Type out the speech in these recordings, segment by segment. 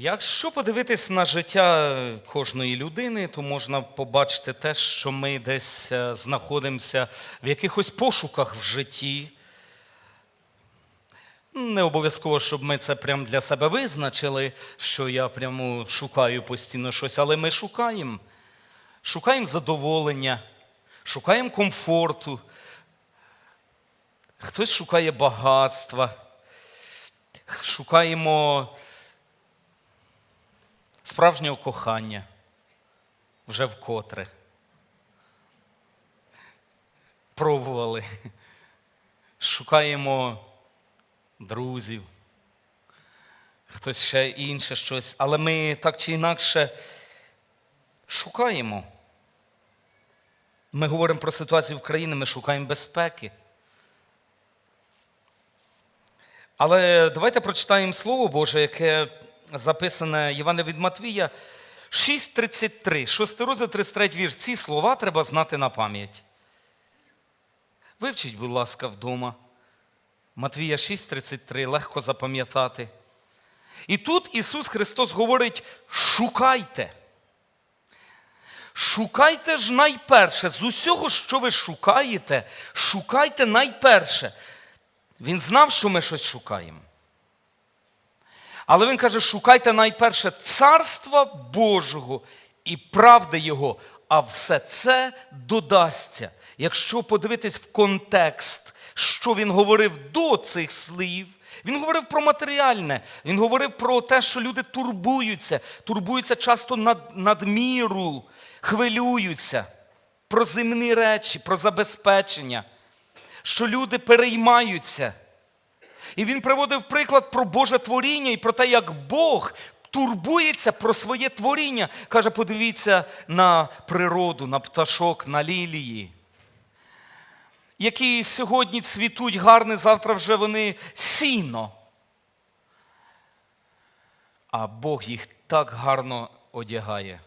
Якщо подивитись на життя кожної людини, то можна побачити те, що ми десь е, знаходимося в якихось пошуках в житті. Не обов'язково, щоб ми це прям для себе визначили, що я прямо шукаю постійно щось, але ми шукаємо. Шукаємо задоволення, шукаємо комфорту. Хтось шукає багатства, шукаємо справжнього кохання вже вкотре. Пробували. Шукаємо друзів, хтось ще інше щось, але ми так чи інакше шукаємо. Ми говоримо про ситуацію в країні, ми шукаємо безпеки. Але давайте прочитаємо Слово Боже, яке записане Івана від Матвія 6.33, 6 розділ 33 вірш. Ці слова треба знати на пам'ять. Вивчіть, будь ласка, вдома. Матвія 6.33, легко запам'ятати. І тут Ісус Христос говорить: шукайте. Шукайте ж найперше, з усього, що ви шукаєте, шукайте найперше. Він знав, що ми щось шукаємо. Але він каже: шукайте найперше царства Божого і правди Його, а все це додасться. Якщо подивитись в контекст, що він говорив до цих слів, він говорив про матеріальне, він говорив про те, що люди турбуються, турбуються часто над, надміру, хвилюються про земні речі, про забезпечення, що люди переймаються. І він приводив приклад про Боже творіння і про те, як Бог турбується про своє творіння. Каже, подивіться на природу, на пташок, на лілії, які сьогодні цвітуть гарне, завтра вже вони сіно. А Бог їх так гарно одягає.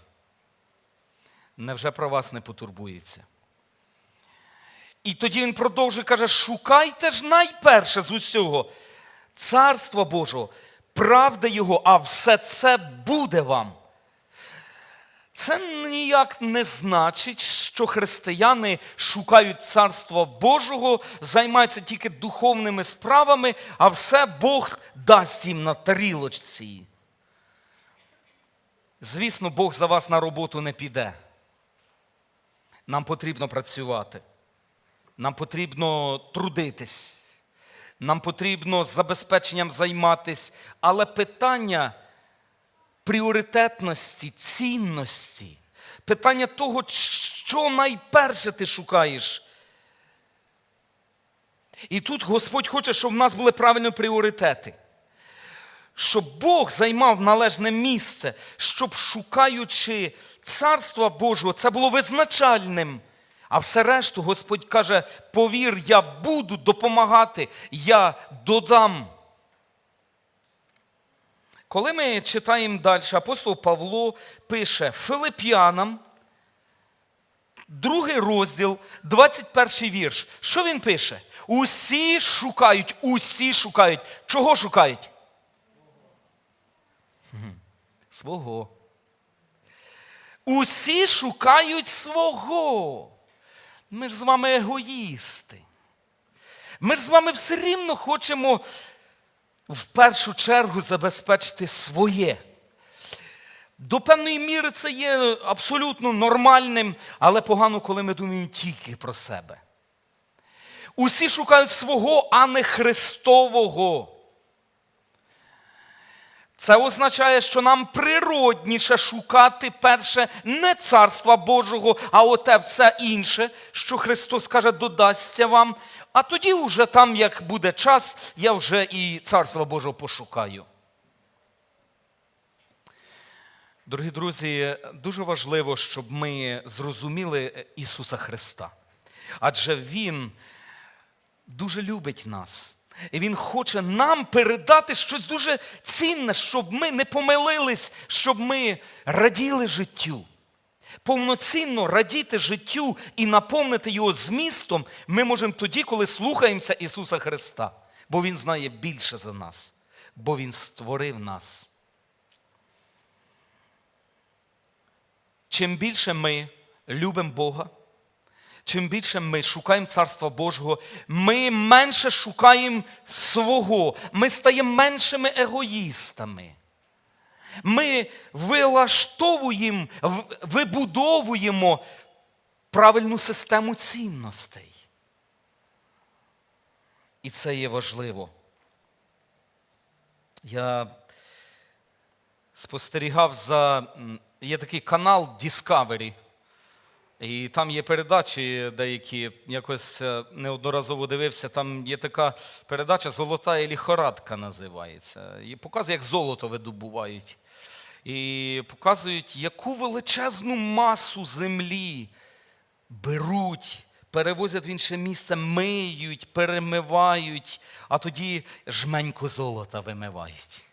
Невже про вас не потурбується? І тоді він продовжує каже: шукайте ж найперше з усього царства Божого, правда Його, а все це буде вам. Це ніяк не значить, що християни шукають царства Божого, займаються тільки духовними справами, а все Бог дасть їм на тарілочці. Звісно, Бог за вас на роботу не піде. Нам потрібно працювати. Нам потрібно трудитись, нам потрібно забезпеченням займатись, але питання пріоритетності, цінності, питання того, що найперше ти шукаєш. І тут Господь хоче, щоб в нас були правильні пріоритети. Щоб Бог займав належне місце, щоб шукаючи царства Божого, це було визначальним. А все решту Господь каже: повір, я буду допомагати, я додам. Коли ми читаємо далі, апостол Павло пише Филип'янам, другий розділ, 21 вірш. Що він пише? Усі шукають, усі шукають. Чого шукають? Свого. Усі шукають свого. Ми ж з вами егоїсти. Ми ж з вами все рівно хочемо в першу чергу забезпечити своє. До певної міри це є абсолютно нормальним, але погано, коли ми думаємо тільки про себе. Усі шукають свого, а не Христового. Це означає, що нам природніше шукати перше не царства Божого, а оте все інше, що Христос каже, додасться вам. А тоді, вже там, як буде час, я вже і царства Божого пошукаю. Дорогі друзі, дуже важливо, щоб ми зрозуміли Ісуса Христа. Адже Він дуже любить нас. І Він хоче нам передати щось дуже цінне, щоб ми не помилились, щоб ми раділи життю. Повноцінно радіти життю і наповнити його змістом ми можемо тоді, коли слухаємося Ісуса Христа, бо Він знає більше за нас, бо Він створив нас. Чим більше ми любимо Бога чим більше ми шукаємо Царства Божого, ми менше шукаємо свого, ми стаємо меншими егоїстами. Ми вилаштовуємо, вибудовуємо правильну систему цінностей. І це є важливо. Я спостерігав за. Є такий канал Discovery. І там є передачі деякі, якось е, неодноразово дивився. Там є така передача Золота ліхорадка називається. І показує, як золото видобувають. І показують, яку величезну масу землі беруть, перевозять в інше місце, миють, перемивають, а тоді жменьку золота вимивають.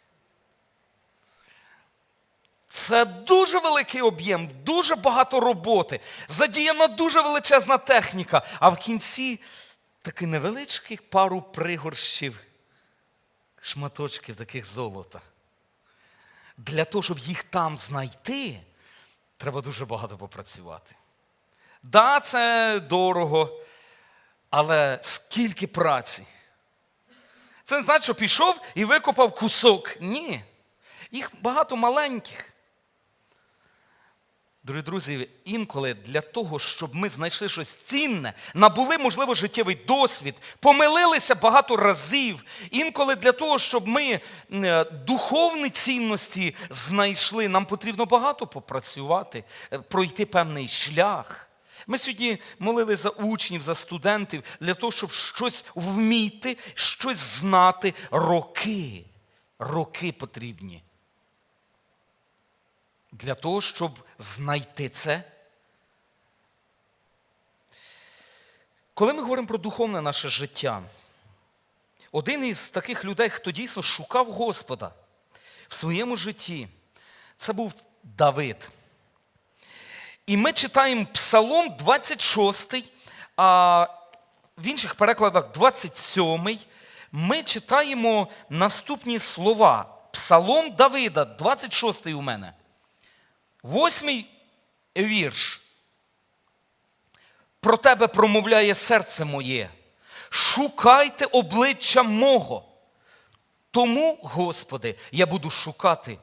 Це дуже великий об'єм, дуже багато роботи, задіяна дуже величезна техніка, а в кінці таки невеличких пару пригорщів, шматочків таких золота. Для того, щоб їх там знайти, треба дуже багато попрацювати. Да, це дорого, але скільки праці. Це не значить, що пішов і викопав кусок. Ні. Їх багато маленьких. Дорогі друзі, інколи для того, щоб ми знайшли щось цінне, набули, можливо, життєвий досвід, помилилися багато разів. Інколи для того, щоб ми е, духовні цінності знайшли, нам потрібно багато попрацювати, е, пройти певний шлях. Ми сьогодні молили за учнів, за студентів для того, щоб щось вміти, щось знати. Роки. Роки потрібні. Для того, щоб знайти це. Коли ми говоримо про духовне наше життя, один із таких людей, хто дійсно шукав Господа в своєму житті, це був Давид. І ми читаємо Псалом 26, а в інших перекладах 27. Ми читаємо наступні слова. Псалом Давида, 26 у мене. Восьмий вірш. Про тебе промовляє серце моє. Шукайте обличчя мого. Тому, Господи, я буду шукати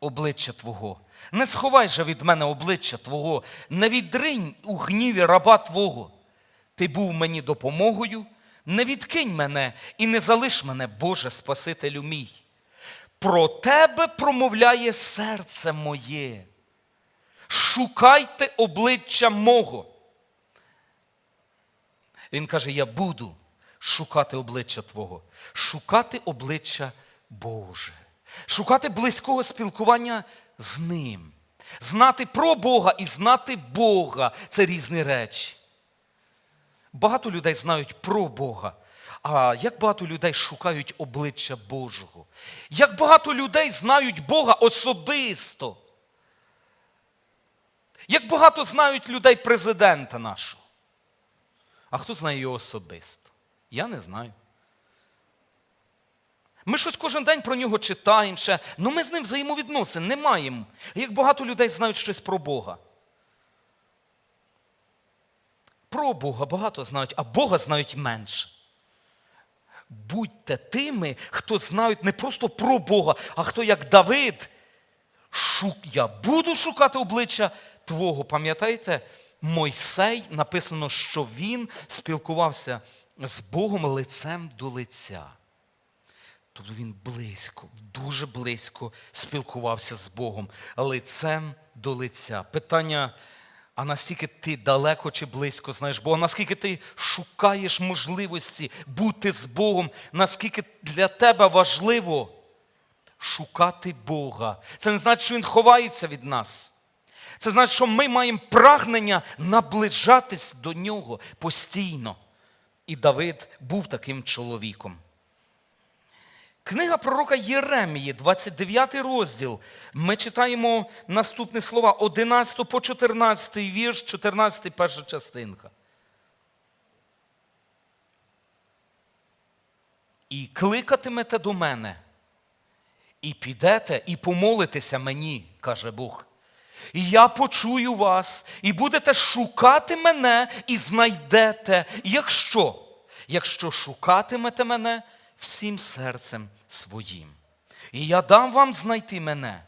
обличчя Твого. Не сховай же від мене обличчя Твого, не відринь у гніві раба Твого. Ти був мені допомогою, не відкинь мене і не залиш мене, Боже Спасителю мій. Про тебе промовляє серце моє. Шукайте обличчя мого. Він каже: Я буду шукати обличчя Твого, шукати обличчя Боже, шукати близького спілкування з Ним. Знати про Бога і знати Бога це різні речі. Багато людей знають про Бога. А як багато людей шукають обличчя Божого? Як багато людей знають Бога особисто? Як багато знають людей президента нашого? А хто знає його особисто? Я не знаю. Ми щось кожен день про нього читаємо ще, але ми з ним взаємовідносин не маємо. Як багато людей знають щось про Бога. Про Бога багато знають, а Бога знають менше. Будьте тими, хто знають не просто про Бога, а хто як Давид. Я буду шукати обличчя Твого. Пам'ятаєте, Мойсей написано, що він спілкувався з Богом лицем до лиця. Тобто він близько, дуже близько спілкувався з Богом лицем до лиця. Питання, а наскільки ти далеко чи близько знаєш Бога, наскільки ти шукаєш можливості бути з Богом, наскільки для тебе важливо шукати Бога. Це не значить, що Він ховається від нас. Це значить, що ми маємо прагнення наближатись до нього постійно. І Давид був таким чоловіком. Книга пророка Єремії, 29 розділ. Ми читаємо наступні слова 11 по 14 вірш, 14 перша частинка. І кликатимете до мене, і підете, і помолитеся мені, каже Бог. І я почую вас, і будете шукати мене, і знайдете, якщо, якщо шукатимете мене всім серцем своїм. І я дам вам знайти мене.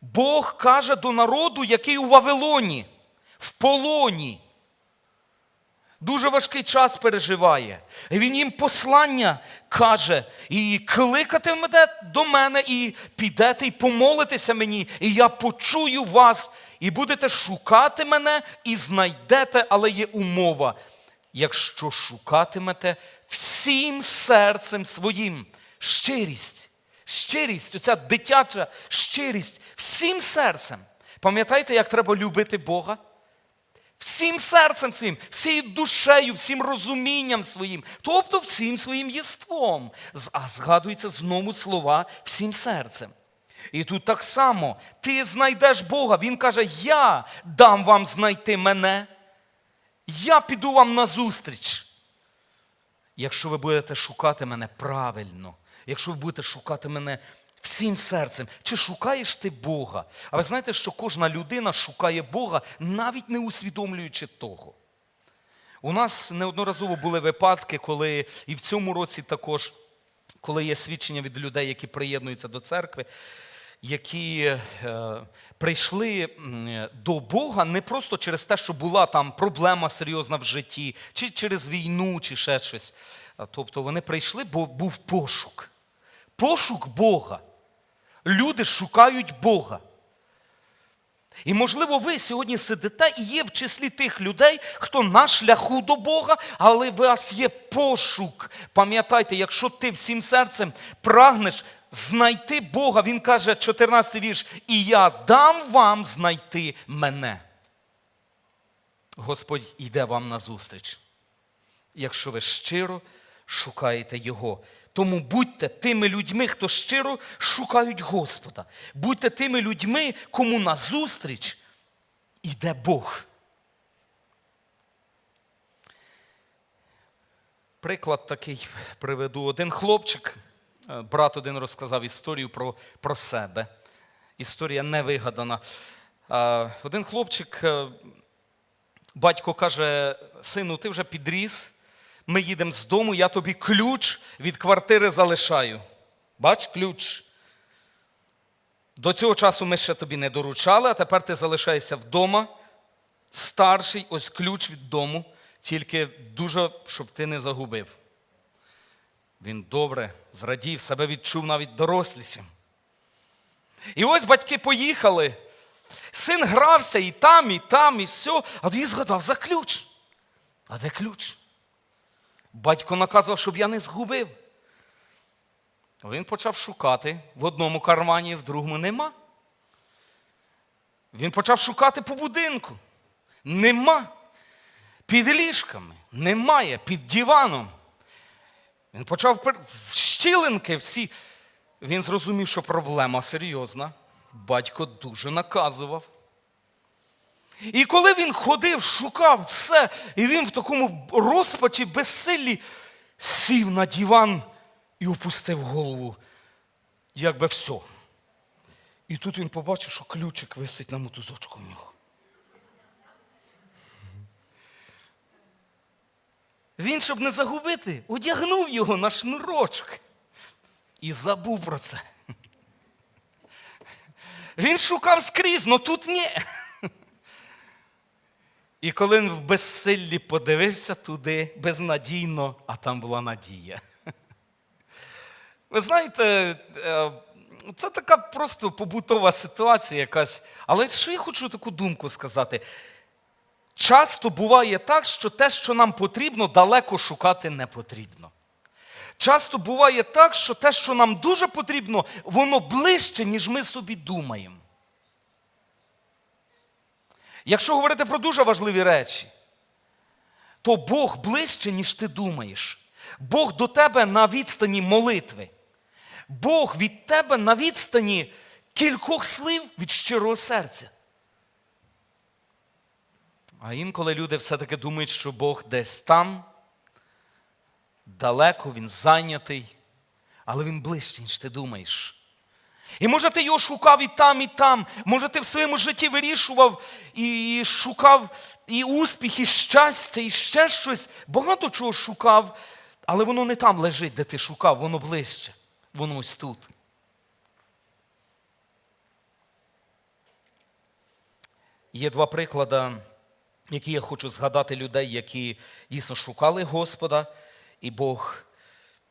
Бог каже до народу, який у Вавилоні, в полоні. Дуже важкий час переживає. Він їм послання каже, і кликати до мене, і підете, і помолитеся мені, і я почую вас, і будете шукати мене, і знайдете, але є умова. Якщо шукатимете всім серцем своїм, щирість, щирість, оця дитяча щирість, всім серцем. Пам'ятаєте, як треба любити Бога? Всім серцем своїм, всією душею, всім розумінням своїм, тобто всім своїм єством. А згадується знову слова всім серцем. І тут так само ти знайдеш Бога. Він каже: Я дам вам знайти мене, я піду вам назустріч. Якщо ви будете шукати мене правильно, якщо ви будете шукати мене всім серцем, чи шукаєш ти Бога? А ви знаєте, що кожна людина шукає Бога, навіть не усвідомлюючи того. У нас неодноразово були випадки, коли і в цьому році також, коли є свідчення від людей, які приєднуються до церкви, які е, прийшли до Бога не просто через те, що була там проблема серйозна в житті, чи через війну, чи ще щось. Тобто вони прийшли, бо був пошук. Пошук Бога. Люди шукають Бога. І, можливо, ви сьогодні сидите і є в числі тих людей, хто на шляху до Бога, але у вас є пошук. Пам'ятайте, якщо ти всім серцем прагнеш знайти Бога, він каже, 14 вірш, і я дам вам знайти мене. Господь йде вам назустріч, якщо ви щиро шукаєте Його. Тому будьте тими людьми, хто щиро шукають Господа. Будьте тими людьми, кому назустріч іде Бог. Приклад такий приведу. Один хлопчик, е, брат один розказав історію про, про себе. Історія не вигадана. Е, Один хлопчик, е, батько каже: сину, ти вже підріс, ми їдемо з дому, я тобі ключ від квартири залишаю. Бач, ключ. До цього часу ми ще тобі не доручали, а тепер ти залишаєшся вдома. Старший, ось ключ від дому, тільки дуже, щоб ти не загубив. Він добре зрадів, себе відчув навіть дорослішим. І ось батьки поїхали. Син грався і там, і там, і все, а тоді згадав за ключ. А де ключ? Батько наказував, щоб я не згубив. Він почав шукати в одному кармані, в другому нема. Він почав шукати по будинку. Нема. Під ліжками немає, під диваном. Він почав щілинки всі. Він зрозумів, що проблема серйозна. Батько дуже наказував. І коли він ходив, шукав все, і він в такому розпачі, безсиллі, сів на диван і опустив голову, якби все. І тут він побачив, що ключик висить на мотузочку в нього. Він, щоб не загубити, одягнув його на шнурочок і забув про це. Він шукав скрізь, але тут ні. І коли він в безсиллі подивився туди безнадійно, а там була надія. Ви знаєте, е, це така просто побутова ситуація якась. Але що я хочу таку думку сказати? Часто буває так, що те, що нам потрібно, далеко шукати не потрібно. Часто буває так, що те, що нам дуже потрібно, воно ближче, ніж ми собі думаємо. Якщо говорити про дуже важливі речі, то Бог ближче, ніж ти думаєш. Бог до тебе на відстані молитви. Бог від тебе на відстані кількох слів від щирого серця. А інколи люди все-таки думають, що Бог десь там, далеко, він зайнятий, але він ближче, ніж ти думаєш. І може ти його шукав і там, і там. Може, ти в своєму житті вирішував і шукав і успіх, і щастя, і ще щось. Багато чого шукав, але воно не там лежить, де ти шукав, воно ближче. Воно ось тут. Є два приклади, які я хочу згадати людей, які дійсно шукали Господа, і Бог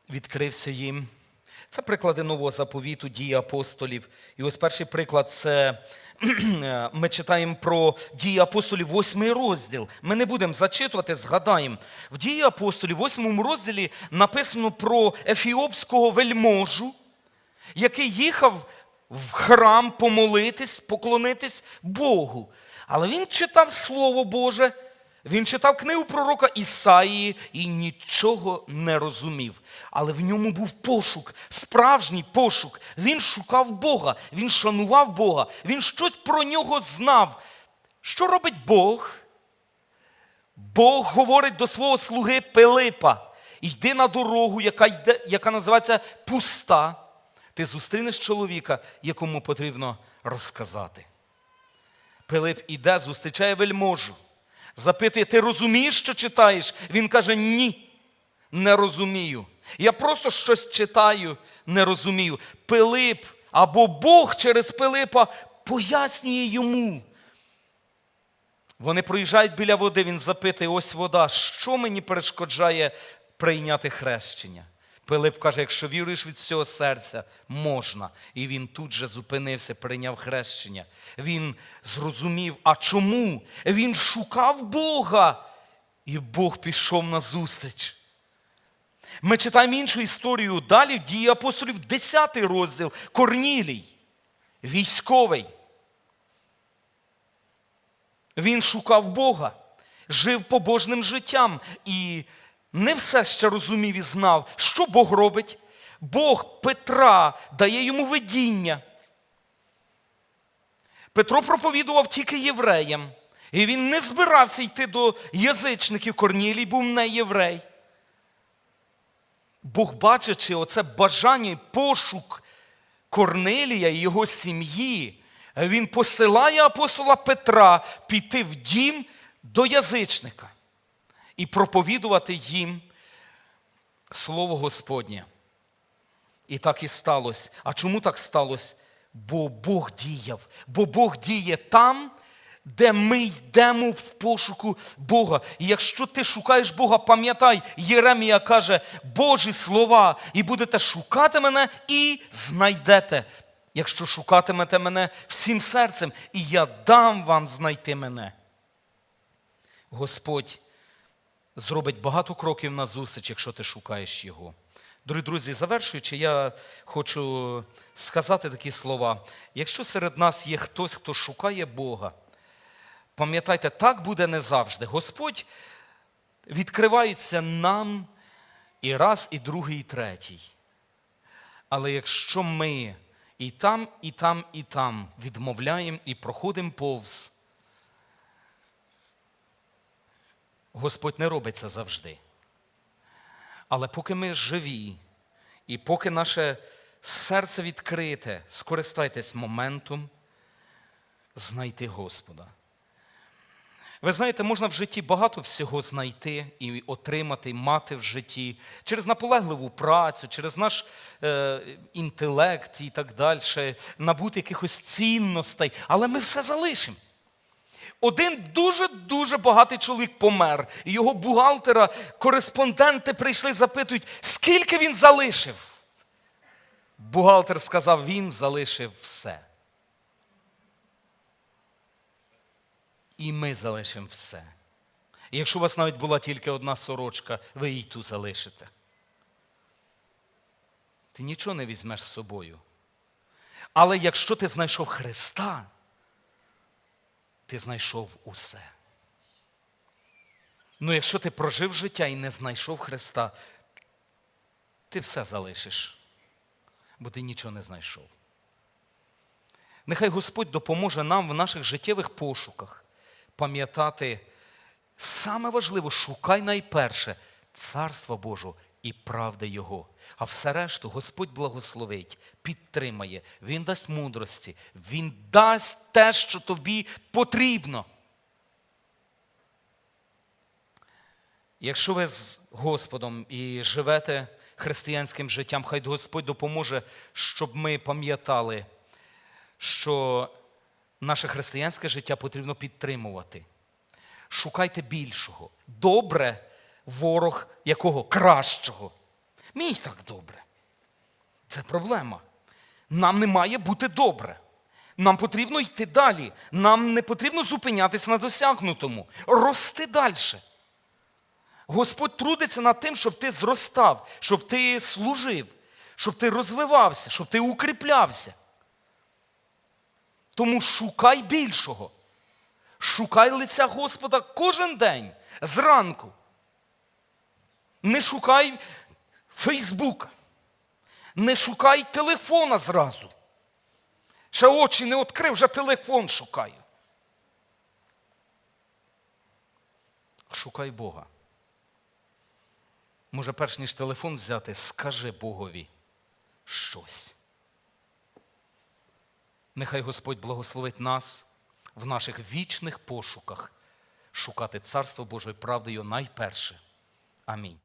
відкрився їм. Це приклади нового заповіту, дії апостолів. І ось перший приклад це ми читаємо про дії апостолів, восьмий розділ. Ми не будемо зачитувати, згадаємо. В дії апостолів, восьмому розділі написано про ефіопського вельможу, який їхав в храм помолитись, поклонитись Богу. Але він читав Слово Боже, він читав книгу пророка Ісаїї і нічого не розумів. Але в ньому був пошук, справжній пошук. Він шукав Бога, він шанував Бога, він щось про нього знав. Що робить Бог? Бог говорить до свого слуги Пилипа: йди на дорогу, яка, йде, яка називається пуста. Ти зустрінеш чоловіка, якому потрібно розказати. Пилип іде, зустрічає вельможу. Запитує, ти розумієш, що читаєш? Він каже, ні, не розумію. Я просто щось читаю, не розумію. Пилип або Бог через Пилипа пояснює йому. Вони проїжджають біля води, він запитує, ось вода, що мені перешкоджає прийняти хрещення? Пилип каже, якщо віруєш від всього серця, можна. І він тут же зупинився, прийняв хрещення. Він зрозумів, а чому? Він шукав Бога, і Бог пішов на зустріч. Ми читаємо іншу історію далі, в дії апостолів, 10 розділ, Корнілій, військовий. Він шукав Бога, жив побожним життям і не все ще розумів і знав, що Бог робить. Бог Петра дає йому видіння. Петро проповідував тільки євреям, і він не збирався йти до язичників. Корнілій був не єврей. Бог, бачачи оце бажання, і пошук Корнелія і його сім'ї, він посилає апостола Петра піти в дім до язичника і проповідувати їм Слово Господнє. І так і сталося. А чому так сталося? Бо Бог діяв, бо Бог діє там, де ми йдемо в пошуку Бога. І якщо ти шукаєш Бога, пам'ятай, Єремія каже, Божі слова, і будете шукати мене і знайдете. Якщо шукатимете мене всім серцем, і я дам вам знайти мене. Господь зробить багато кроків на зустріч, якщо ти шукаєш Його. Дорогі друзі, завершуючи, я хочу сказати такі слова. Якщо серед нас є хтось, хто шукає Бога, пам'ятайте, так буде не завжди. Господь відкривається нам і раз, і другий, і третій. Але якщо ми і там, і там, і там відмовляємо і проходимо повз, Господь не робить це завжди. Але поки ми живі, і поки наше серце відкрите, скористайтесь моментом знайти Господа. Ви знаєте, можна в житті багато всього знайти і отримати, і мати в житті через наполегливу працю, через наш е, інтелект і так далі, набути якихось цінностей, але ми все залишимо. Один дуже-дуже багатий чоловік помер. І Його бухгалтера, кореспонденти прийшли, запитують, скільки він залишив. Бухгалтер сказав, він залишив все. І ми залишимо все. І якщо у вас навіть була тільки одна сорочка, ви її ту залишите. Ти нічого не візьмеш з собою. Але якщо ти знайшов Христа, ти знайшов усе. Ну, якщо ти прожив життя і не знайшов Христа, ти все залишиш, бо ти нічого не знайшов. Нехай Господь допоможе нам в наших життєвих пошуках пам'ятати саме важливе, шукай найперше Царства Божого і правди Його. А все решту Господь благословить, підтримає, Він дасть мудрості, Він дасть те, що тобі потрібно. Якщо ви з Господом і живете християнським життям, хай Господь допоможе, щоб ми пам'ятали, що наше християнське життя потрібно підтримувати. Шукайте більшого. Добре ворог якого кращого. Мій так добре. Це проблема. Нам не має бути добре. Нам потрібно йти далі. Нам не потрібно зупинятися на досягнутому, рости далі. Господь трудиться над тим, щоб ти зростав, щоб ти служив, щоб ти розвивався, щоб ти укріплявся. Тому шукай більшого. Шукай лиця Господа кожен день зранку. Не шукай Фейсбука. Не шукай телефона зразу. Ще очі не відкрив, вже телефон шукаю. Шукай Бога. Може, перш ніж телефон взяти, скажи Богові щось. Нехай Господь благословить нас в наших вічних пошуках шукати Царство Божої правдою найперше. Амінь.